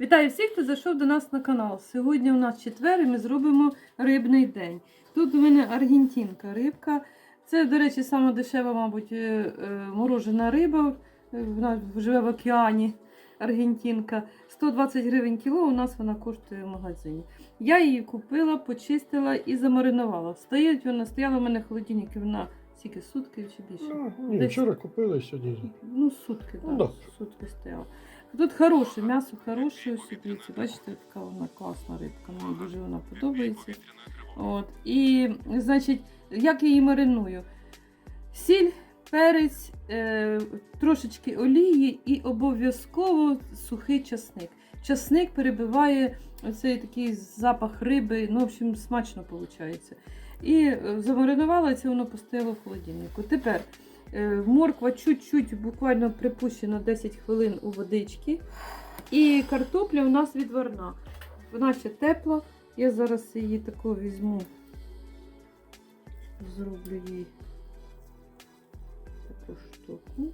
Вітаю всіх, хто зайшов до нас на канал. Сьогодні у нас четвер і ми зробимо рибний день. Тут у мене аргентинка рибка. Це, до речі, сама дешева, мабуть, е, е, морожена риба. Е, Вона живе в океані. Аргентинка. 120 гривень кіло, у нас вона коштує в магазині. Я її купила, почистила і замаринувала. Стоїть вона, стояла в мене в холодильнику, вона скільки сутки чи більше. Ну, ні, Десь- вчора купили сьогодні. Ну, сутки, Ну, да, да. сутки стояла. Тут хороше, м'ясо хороше, дивіться, бачите, така вона класна рибка, мені дуже вона подобається. От. І, значить, як я її мариную? Сіль, перець, е, трошечки олії і обов'язково сухий часник. Часник перебиває оцей такий запах риби, ну, в общем, смачно виходить. І е, замаринувала, це воно постояло в холодильнику. Тепер Морква чуть-чуть буквально припущена 10 хвилин у водички. І картопля у нас відварна. Вона ще тепла. Я зараз її таку візьму, зроблю їй таку штуку.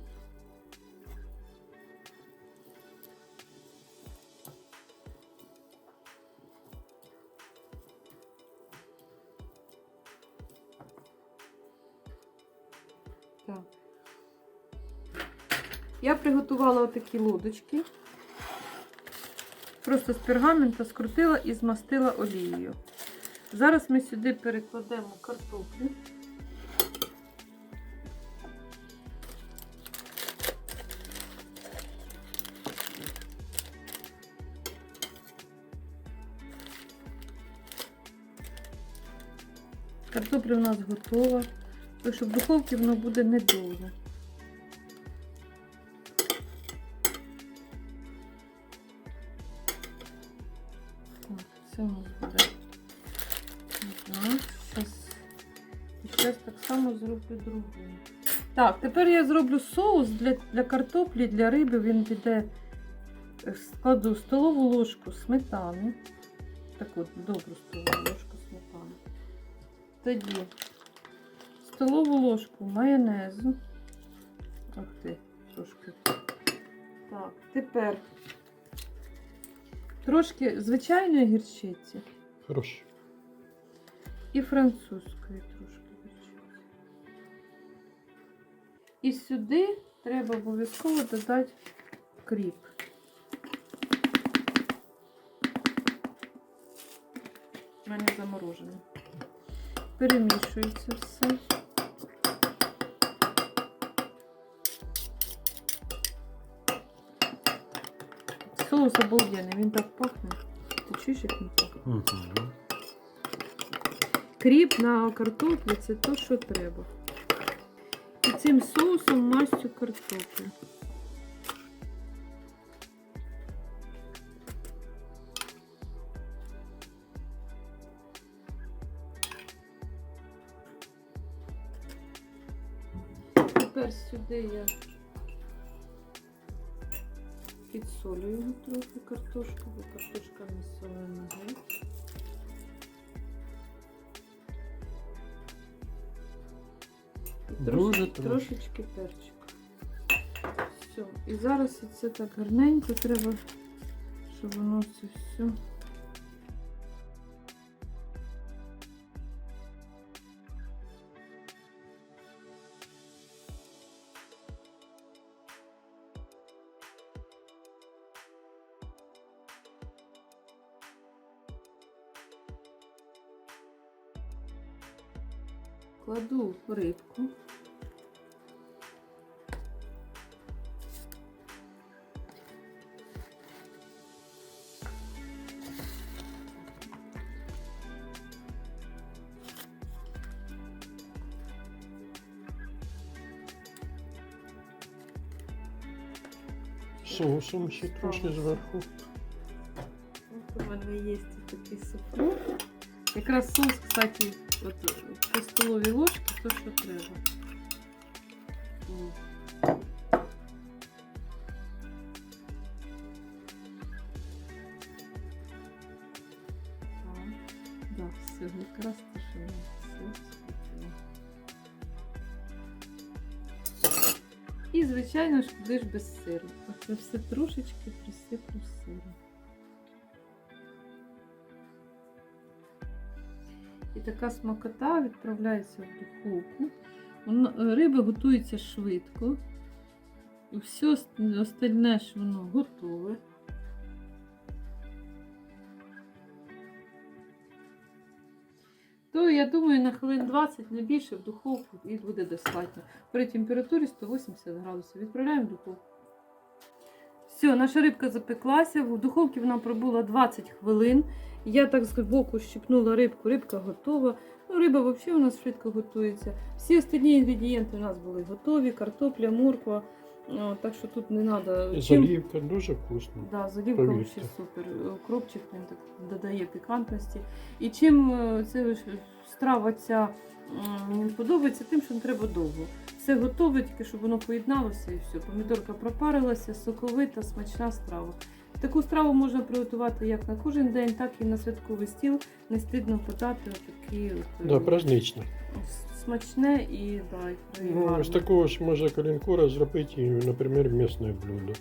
Так. Я приготувала отакі лодочки. Просто з пергамента скрутила і змастила олією. Зараз ми сюди перекладемо картоплю. Картопля у нас готова. Так що в духовці воно буде недовго. І зараз так само зроблю другу. Так, тепер я зроблю соус для, для картоплі, для риби. Він піде. е, Складу столову ложку сметани. Так от, добру столову ложку сметани. Тоді столову ложку майонезу. Ах ти, трошки. Так, тепер трошки звичайної гірчиці Хорошо. і французької трошки гірчиці. І сюди треба обов'язково додати кріп. У мене заморожений. Перемішується все. Соус обалденний, він так пахне. Ти чуєш, як він пахне? Угу. Кріп на картоплі це то, що треба. І цим соусом мастю картоплю. Тепер сюди я підсолюю трохи картошку, бо картошка не солена геть. І Дуже трошечки, трошечки перчик. Все. І зараз це так гарненько треба, щоб воно це все. Кладу рибку. Соусом ще трошки зверху. От у мене є такий сухой. Якраз соус, кстати, от по столовій ложці, то, що треба. М. Так, Да, все, якраз те, що я соус хотіла. І, звичайно ж, куди ж без сиру. Оце все трошечки присиплю сиром. І така смакота відправляється в духовку. Е, риба готується швидко. І все остальне ж воно готове. То я думаю, на хвилин 20 не більше в духовку і буде достатньо. При температурі 180 градусів. Відправляємо в духовку. Все, наша рибка запеклася. В духовці вона пробула 20 хвилин. Я так з боку щипнула рибку, рибка готова. Ну, риба взагалі у нас швидко готується. Всі остальні інгредієнти у нас були готові: картопля, морква. О, так що тут не треба. Залівка дуже вкусна. Да, залівка Повірте. взагалі супер. Кропчик він так додає пікантності. І чим е, це страва ця мені подобається, тим, що не треба довго. Все готове, тільки щоб воно поєдналося і все. Помідорка пропарилася, соковита, смачна страва. Таку страву можна приготувати як на кожен день, так і на святковий стіл. Не стидно подати такі от, Да, е, празднично. смачне і, да, і Ну, гарне. з такого ж може калінкура зробити, наприклад, м'ясне блюдо.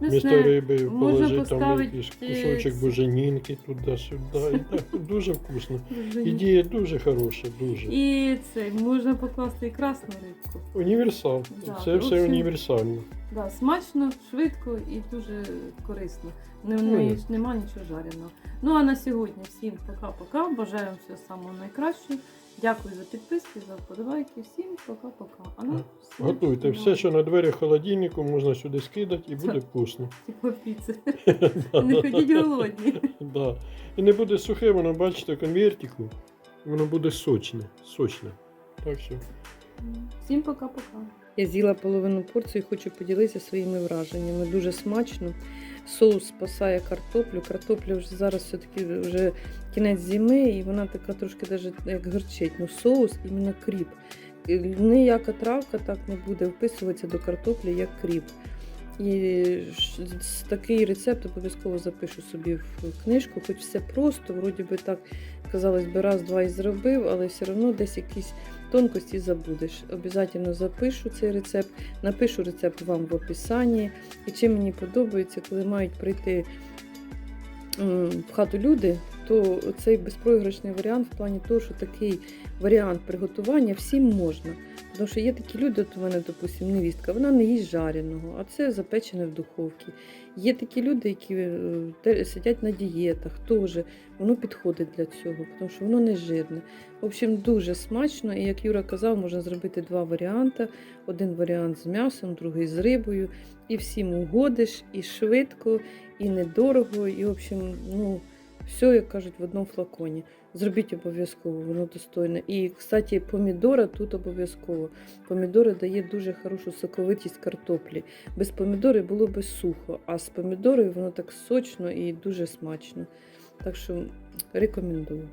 М'ясне. Риби Можна положити там поставити, якийсь е, кусочок ц- буженінки туди-сюди. І так дуже вкусно. Дуже Ідея дуже хороша, дуже. І це можна покласти і красну рибку. Універсал. Да, Це все взагалі. універсально. Да, смачно, швидко і дуже корисно. Не, Ну, не, нема нічого жареного. Ну а на сьогодні всім пока-пока. Бажаю вам всього самого найкращого. Дякую за підписки, за вподобайки. Всім пока-пока. А ну, все. Готуйте все, що на двері холодильнику, можна сюди скидати і буде вкусно. Типу піци. Не ходіть голодні. Да. І не буде сухе, воно бачите, конвертику. Воно буде сочне. Сочне. Так що. Всім пока-пока. Я з'їла половину порції і хочу поділитися своїми враженнями. Дуже смачно. Соус спасає картоплю. Картопля вже зараз все-таки вже кінець зими, і вона така трошки навіть як горчить. Ну соус іменно кріп. Ніяка травка так не буде вписуватися до картоплі, як кріп. І такий рецепт обов'язково запишу собі в книжку, хоч все просто, вроді би так казалось би, раз-два і зробив, але все одно десь якісь тонкості забудеш. Обязательно запишу цей рецепт, напишу рецепт вам в описанні. І чим мені подобається, коли мають прийти в хату люди, то цей безпроіграшний варіант в плані того, що такий варіант приготування всім можна. Тому що є такі люди, от у мене, допустим, невістка, вона не їсть жареного, а це запечене в духовці. Є такі люди, які е, сидять на дієтах, теж воно підходить для цього, тому що воно не жирне. В общем, дуже смачно. І як Юра казав, можна зробити два варіанти: один варіант з м'ясом, другий з рибою. І всім угодиш, і швидко, і недорого. І, в общем, ну, все, як кажуть, в одному флаконі. Зробіть обов'язково, воно достойне. І, кстати, помідора тут обов'язково. Помідори дає дуже хорошу соковитість картоплі. Без помідори було би сухо, а з помідорою воно так сочно і дуже смачно. Так що рекомендую.